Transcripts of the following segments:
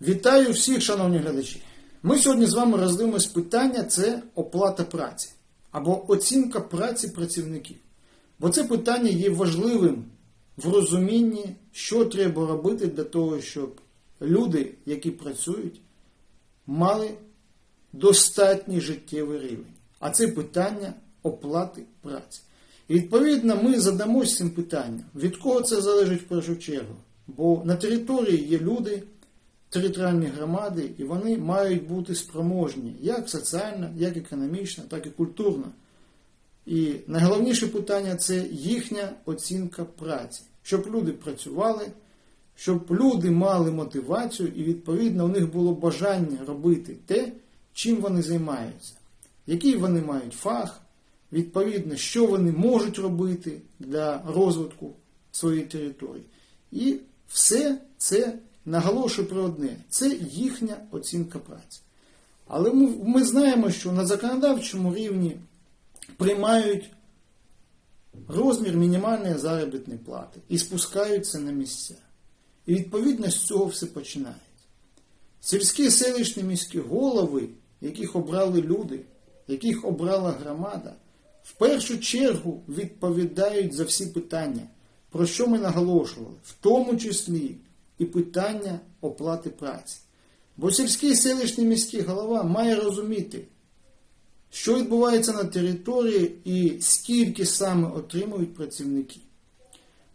Вітаю всіх, шановні глядачі. Ми сьогодні з вами роздивимось питання це оплата праці або оцінка праці працівників. Бо це питання є важливим в розумінні, що треба робити для того, щоб люди, які працюють, мали достатній життєвий рівень. А це питання оплати праці. І відповідно ми задамось цим питанням, від кого це залежить в першу чергу. Бо на території є люди, територіальні громади, і вони мають бути спроможні як соціально, як економічно, так і культурно. І найголовніше питання це їхня оцінка праці, щоб люди працювали, щоб люди мали мотивацію і, відповідно, у них було бажання робити те, чим вони займаються, який вони мають фах, відповідно, що вони можуть робити для розвитку своєї території. І все це наголошую про одне: це їхня оцінка праці. Але ми, знаємо, що на законодавчому рівні приймають розмір мінімальної заробітної плати і спускаються на місця. І відповідно з цього все починається. Сільські селищні міські голови, яких обрали люди, яких обрала громада, в першу чергу відповідають за всі питання, про що ми наголошували, в тому числі і питання оплати праці. Бо сільський селищний міський голова має розуміти, що відбувається на території і скільки саме отримують працівники.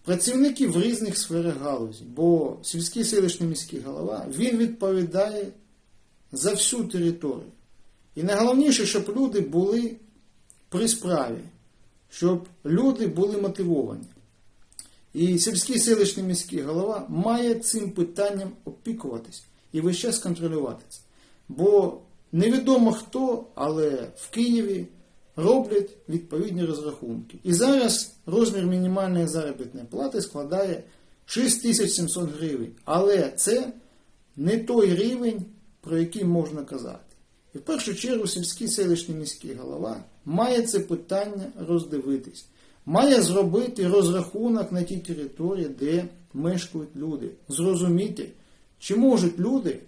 Працівники в різних сферах галузі, бо сільський селищний міський голова він відповідає за всю територію. І найголовніше, щоб люди були при справі, щоб люди були мотивовані. І сільський селищний міський голова має цим питанням опікуватись і весь час контролювати. Бо невідомо хто, але в Києві роблять відповідні розрахунки. І зараз розмір мінімальної заробітної плати складає 6700 гривень. Але це не той рівень, про який можна казати. І в першу чергу сільський селищний міський голова має це питання роздивитись, має зробити розрахунок на тій території, де мешкають люди, зрозуміти, чи можуть люди,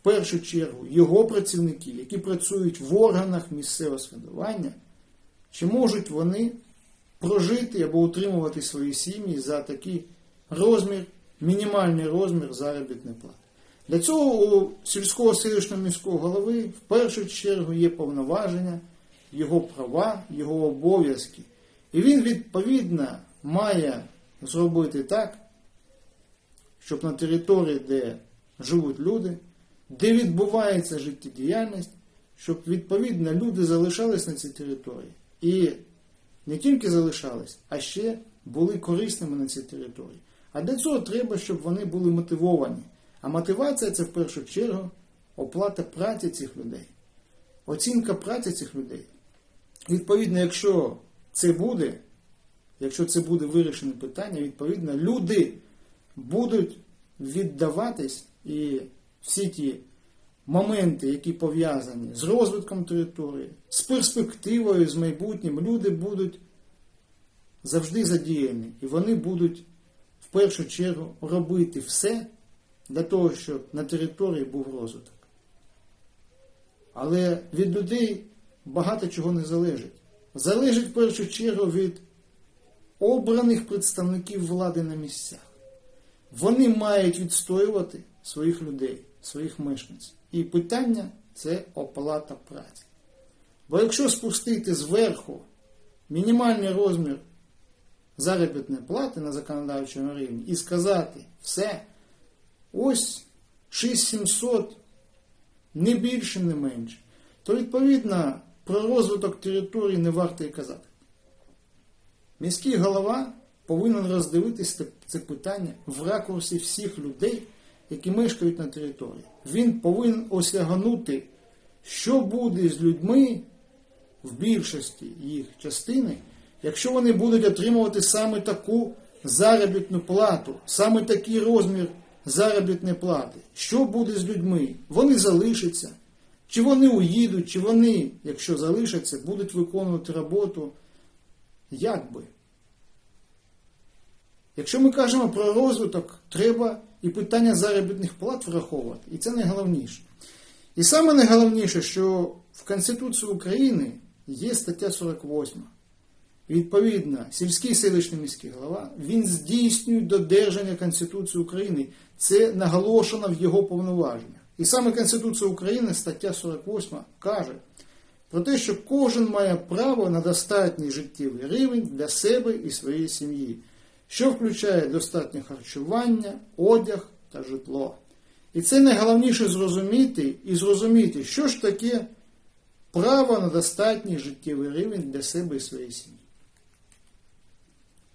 в першу чергу, його працівники, які працюють в органах місцевого самоврядування, чи можуть вони прожити або утримувати свої сім'ї за такий розмір, мінімальний розмір заробітної плати. Для цього у сільського селищного міського голови в першу чергу є повноваження, його права, його обов'язки. І він відповідно має зробити так, щоб на території, де живуть люди, де відбувається життєдіяльність, щоб відповідно люди залишались на цій території. І не тільки залишались, а ще були корисними на цій території. А для цього треба, щоб вони були мотивовані. А мотивація це в першу чергу оплата праці цих людей, оцінка праці цих людей. Відповідно, якщо це буде, якщо це буде вирішене питання, відповідно, люди будуть віддаватись і всі ті моменти, які пов'язані з розвитком території, з перспективою, з майбутнім, люди будуть завжди задіяні. І вони будуть в першу чергу робити все для того, щоб на території був розвиток. Але від людей багато чого не залежить. Залежить в першу чергу від обраних представників влади на місцях. Вони мають відстоювати своїх людей, своїх мешканців. І питання це оплата праці. Бо якщо спустити зверху мінімальний розмір заробітної плати на законодавчому рівні і сказати все, ось 6700, не більше, не менше, то відповідно про розвиток території не варто і казати. Міський голова повинен роздивитися це питання в ракурсі всіх людей, які мешкають на території. Він повинен осягнути, що буде з людьми в більшості їх частини, якщо вони будуть отримувати саме таку заробітну плату, саме такий розмір заробітної плати. Що буде з людьми? Вони залишаться. Чи вони уїдуть, чи вони, якщо залишаться, будуть виконувати роботу як би. Якщо ми кажемо про розвиток, треба і питання заробітних плат враховувати. І це найголовніше. І саме найголовніше, що в Конституції України є стаття 48. Відповідно, сільський селищний міський голова він здійснює додержання Конституції України. Це наголошено в його повноваженнях. І саме Конституція України, стаття 48, каже про те, що кожен має право на достатній життєвий рівень для себе і своєї сім'ї, що включає достатнє харчування, одяг та житло. І це найголовніше зрозуміти і зрозуміти, що ж таке право на достатній життєвий рівень для себе і своєї сім'ї.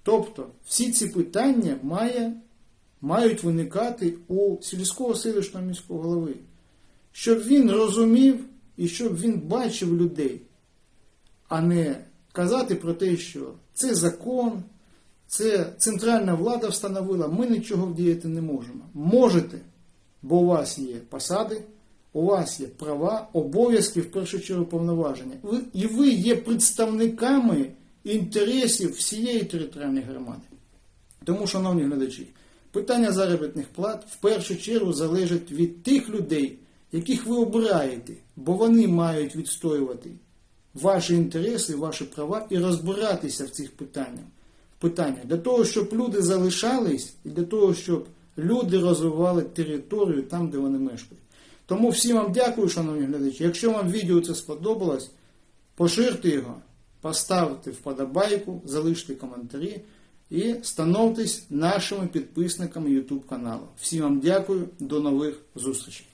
Тобто всі ці питання має, мають виникати у сільського селищного міського голови, щоб він розумів і щоб він бачив людей, а не казати про те, що це закон, це центральна влада встановила, ми нічого вдіяти не можемо. Можете, бо у вас є посади, у вас є права, обов'язки, в першу чергу повноваження. Ви, і ви є представниками інтересів всієї територіальної громади. Тому, шановні глядачі, питання заробітних плат в першу чергу залежить від тих людей, яких ви обираєте, бо вони мають відстоювати ваші інтереси, ваші права і розбиратися в цих питаннях. питаннях для того, щоб люди залишались і для того, щоб люди розвивали територію там, де вони мешкають. Тому всім вам дякую, шановні глядачі. Якщо вам відео це сподобалось, поширте його, поставте вподобайку, залиште коментарі і становтесь нашими підписниками YouTube каналу. Всім вам дякую, до нових зустрічей.